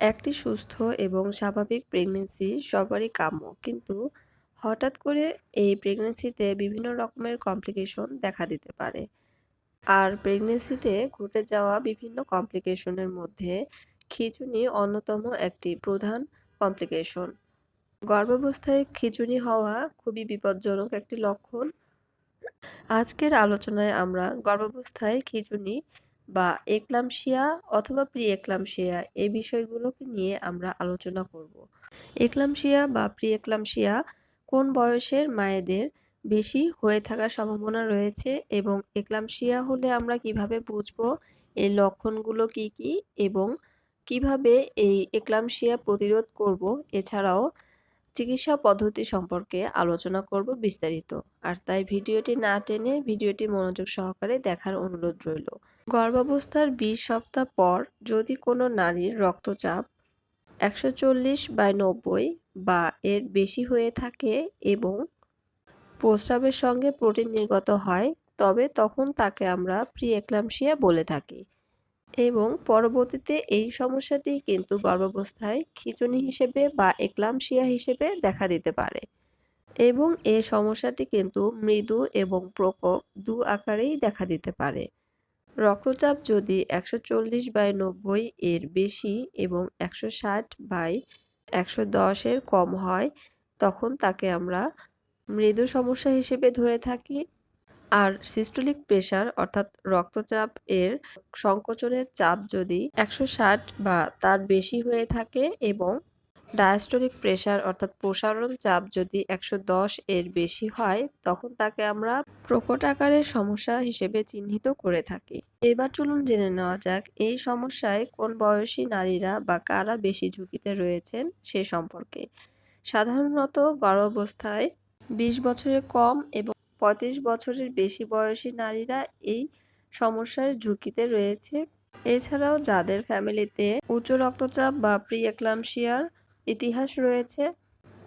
একটি সুস্থ এবং স্বাভাবিক প্রেগনেন্সি সবারই কাম্য। কিন্তু হঠাৎ করে এই প্রেগনেন্সিতে বিভিন্ন রকমের কমপ্লিকেশন দেখা দিতে পারে। আর প্রেগনেন্সিতে ঘটে যাওয়া বিভিন্ন কমপ্লিকেশনের মধ্যে খিঁচুনি অন্যতম একটি প্রধান কমপ্লিকেশন। গর্ভাবস্থায় খিঁচুনি হওয়া খুবই বিপজ্জনক একটি লক্ষণ। আজকের আলোচনায় আমরা গর্ভাবস্থায় খিঁচুনি বা এক্লাম্পসিয়া অথবা প্রি-এক্লাম্পসিয়া এই বিষয়গুলোকে নিয়ে আমরা আলোচনা করব। এক্লাম্পসিয়া বা প্রি-এক্লাম্পসিয়া কোন বয়সের মায়েদের বেশি হয়ে থাকার সম্ভাবনা রয়েছে এবং এক্লাম্পসিয়া হলে আমরা কীভাবে বুঝব, এই লক্ষণগুলো কি কি এবং কীভাবে এই এক্লাম্পসিয়া প্রতিরোধ করব এছাড়াও চিকিৎসা পদ্ধতি সম্পর্কে আলোচনা করব বিস্তারিত। আর তাই ভিডিওটি না টেনে ভিডিওটি মনোযোগ সহকারে দেখার অনুরোধ রইল। গর্ভাবস্থার বিশ সপ্তাহ পর যদি কোনো নারীর রক্তচাপ একশো চল্লিশ বাই নব্বই বা এর বেশি হয়ে থাকে এবং প্রস্রাবের সঙ্গে প্রোটিন নির্গত হয়, তবে তখন তাকে আমরা প্রি এক্লামশিয়া বলে থাকি। এবং পরবর্তীতে এই সমস্যাটি কিন্তু গর্ভাবস্থায় খিঁচুনি হিসেবে বা এক্লামশিয়া হিসেবে দেখা দিতে পারে। এবং এ সমস্যাটি কিন্তু মৃদু এবং প্রকোপ দু আকারেই দেখা দিতে পারে। রক্তচাপ যদি একশো চল্লিশ বাই নব্বই এর বেশি এবং একশো ষাট বাই একশো দশের কম হয়, তখন তাকে আমরা মৃদু সমস্যা হিসেবে ধরে থাকি আর সিস্টোলিক প্রেশার অর্থাৎ রক্তচাপ এর সংকোচনের চাপ যদি একশো ষাট বা তার বেশি হয়ে থাকে এবং ডায়াস্টোলিক প্রেশার অর্থাৎ প্রসারণ চাপ যদি একশো দশ এর বেশি হয়, তখন তাকে আমরা প্রকট আকারের সমস্যা হিসেবে চিহ্নিত করে থাকি। এবার চলুন জেনে নেওয়া যাক, এই সমস্যায় কোন বয়সী নারীরা বা কারা বেশি ঝুঁকিতে রয়েছেন সে সম্পর্কে। সাধারণত গর্ভাবস্থায় বিশ বছরের কম এবং পঁয়ত্রিশ বছরের বেশি বয়সী নারীরা এই সমস্যার ঝুঁকিতে রয়েছে। এছাড়াও যাদের ফ্যামিলিতে উচ্চ রক্তচাপ বা প্রি এক্লামশিয়ার ইতিহাস রয়েছে,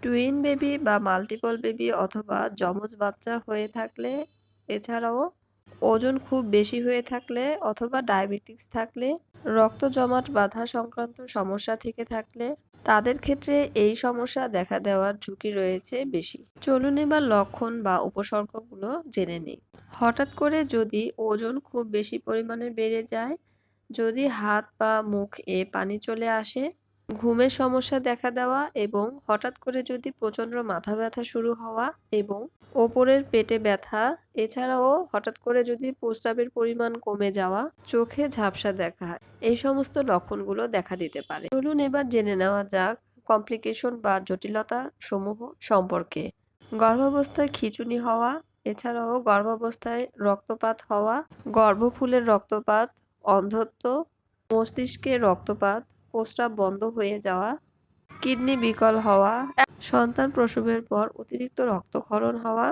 টুইন বেবি বা মাল্টিপল বেবি অথবা যমজ বাচ্চা হয়ে থাকলে, এছাড়াও ওজন খুব বেশি হয়ে থাকলে অথবা ডায়াবেটিক্স থাকলে রক্ত জমাট বাধা সংক্রান্ত সমস্যা থেকে থাকলে তাদের ক্ষেত্রে এই সমস্যা দেখা দেওয়ার ঝুঁকি রয়েছে বেশি। চলুন এবার লক্ষণ বা উপসর্গগুলো জেনে নিই। হঠাৎ করে যদি ওজন খুব বেশি পরিমাণে বেড়ে যায়, যদি হাত বা মুখ এ পানি চলে আসে ঘুমের সমস্যা দেখা দেওয়া এবং হঠাৎ করে যদি প্রচণ্ড মাথা ব্যথা শুরু হওয়া এবং ওপরের পেটে ব্যথা, এছাড়াও হঠাৎ করে যদি প্রস্রাবের পরিমাণ কমে যাওয়া, চোখে ঝাপসা দেখা, এই সমস্ত লক্ষণগুলো দেখা দিতে পারে। চলুন এবার জেনে নেওয়া যাক কমপ্লিকেশন বা জটিলতা সমূহ সম্পর্কে। গর্ভাবস্থায় খিচুনি হওয়া, এছাড়াও গর্ভাবস্থায় রক্তপাত হওয়া, গর্ভফুলের রক্তপাত, অন্ধত্ব, মস্তিষ্কে রক্তপাত প্রস্রাব বন্ধ হয়ে যাওয়া, কিডনি বিকল হওয়া, সন্তান প্রসবের পর অতিরিক্ত রক্তক্ষরণ হওয়া,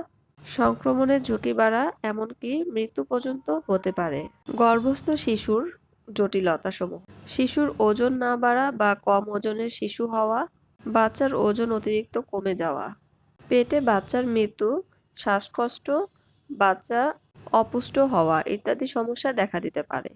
সংক্রমণের ঝুঁকি বাড়া, এমনকি মৃত্যু পর্যন্ত হতে পারে। গর্ভস্থ শিশুর জটিলতা সমূহ শিশুর ওজন না বাড়া বা কম ওজনের শিশু হওয়া, বাচ্চার ওজন অতিরিক্ত কমে যাওয়া। পেটে বাচ্চার মৃত্যু, শ্বাসকষ্ট, বাচ্চা অপুষ্ট হওয়া ইত্যাদি সমস্যা দেখা দিতে পারে।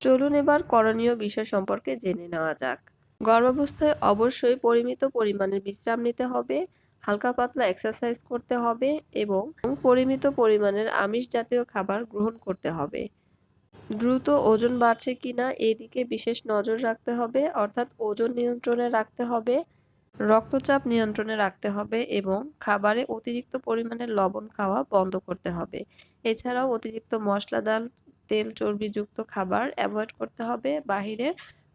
চলুন এবার করণীয় বিষয় সম্পর্কে জেনে নেওয়া যাক। গর্ভাবস্থায় অবশ্যই পরিমিত পরিমাণের বিশ্রাম নিতে হবে, হালকা পাতলা এক্সারসাইজ করতে হবে এবং পরিমিত পরিমাণের আমিষ জাতীয় খাবার গ্রহণ করতে হবে। দ্রুত ওজন বাড়ছে কিনা এদিকে বিশেষ নজর রাখতে হবে, অর্থাৎ ওজন নিয়ন্ত্রণে রাখতে হবে, রক্তচাপ নিয়ন্ত্রণে রাখতে হবে এবং খাবারে অতিরিক্ত পরিমাণে লবণ খাওয়া বন্ধ করতে হবে। এছাড়াও অতিরিক্ত মশলাদার তেল চর্বিযুক্ত খাবার অ্যাভয়েড করতে হবে। বাহিরের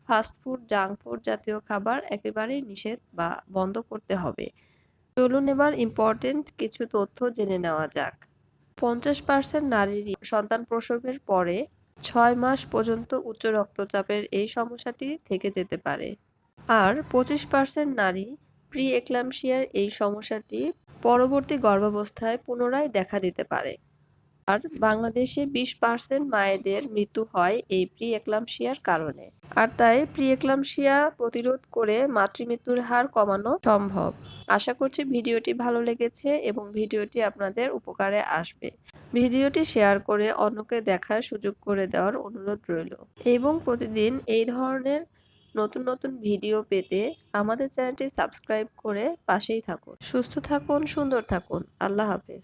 ফাস্টফুড জাঙ্ক ফুড জাতীয় খাবার একেবারেই নিষেধ বা বন্ধ করতে হবে। চলুন এবার ইম্পর্টেন্ট কিছু তথ্য জেনে নেওয়া যাক। পঞ্চাশ পার্সেন্ট নারীরই সন্তান প্রসবের পরে ছয় মাস পর্যন্ত উচ্চ রক্তচাপের এই সমস্যাটি থেকে যেতে পারে। আর পঁচিশ পার্সেন্ট নারী প্রি এক্লামশিয়ার এই সমস্যাটি পরবর্তী গর্ভাবস্থায় পুনরায় দেখা দিতে পারে। আর বাংলাদেশে বিশ পার্সেন্ট মায়েদের মৃত্যু হয় এই প্রি এক্লামশিয়ার কারণে। আর তাই প্রি এক্লামশিয়া প্রতিরোধ করে মাতৃমৃত্যুর হার কমানো সম্ভব। আশা করছি ভিডিওটি ভালো লেগেছে এবং ভিডিওটি আপনাদের উপকারে আসবে। ভিডিওটি শেয়ার করে অন্যকে দেখার সুযোগ করে দেওয়ার অনুরোধ রইল। এবং প্রতিদিন এই ধরনের নতুন নতুন ভিডিও পেতে আমাদের চ্যানেলটি সাবস্ক্রাইব করে পাশেই থাকুন। সুস্থ থাকুন, সুন্দর থাকুন। আল্লাহ হাফেজ।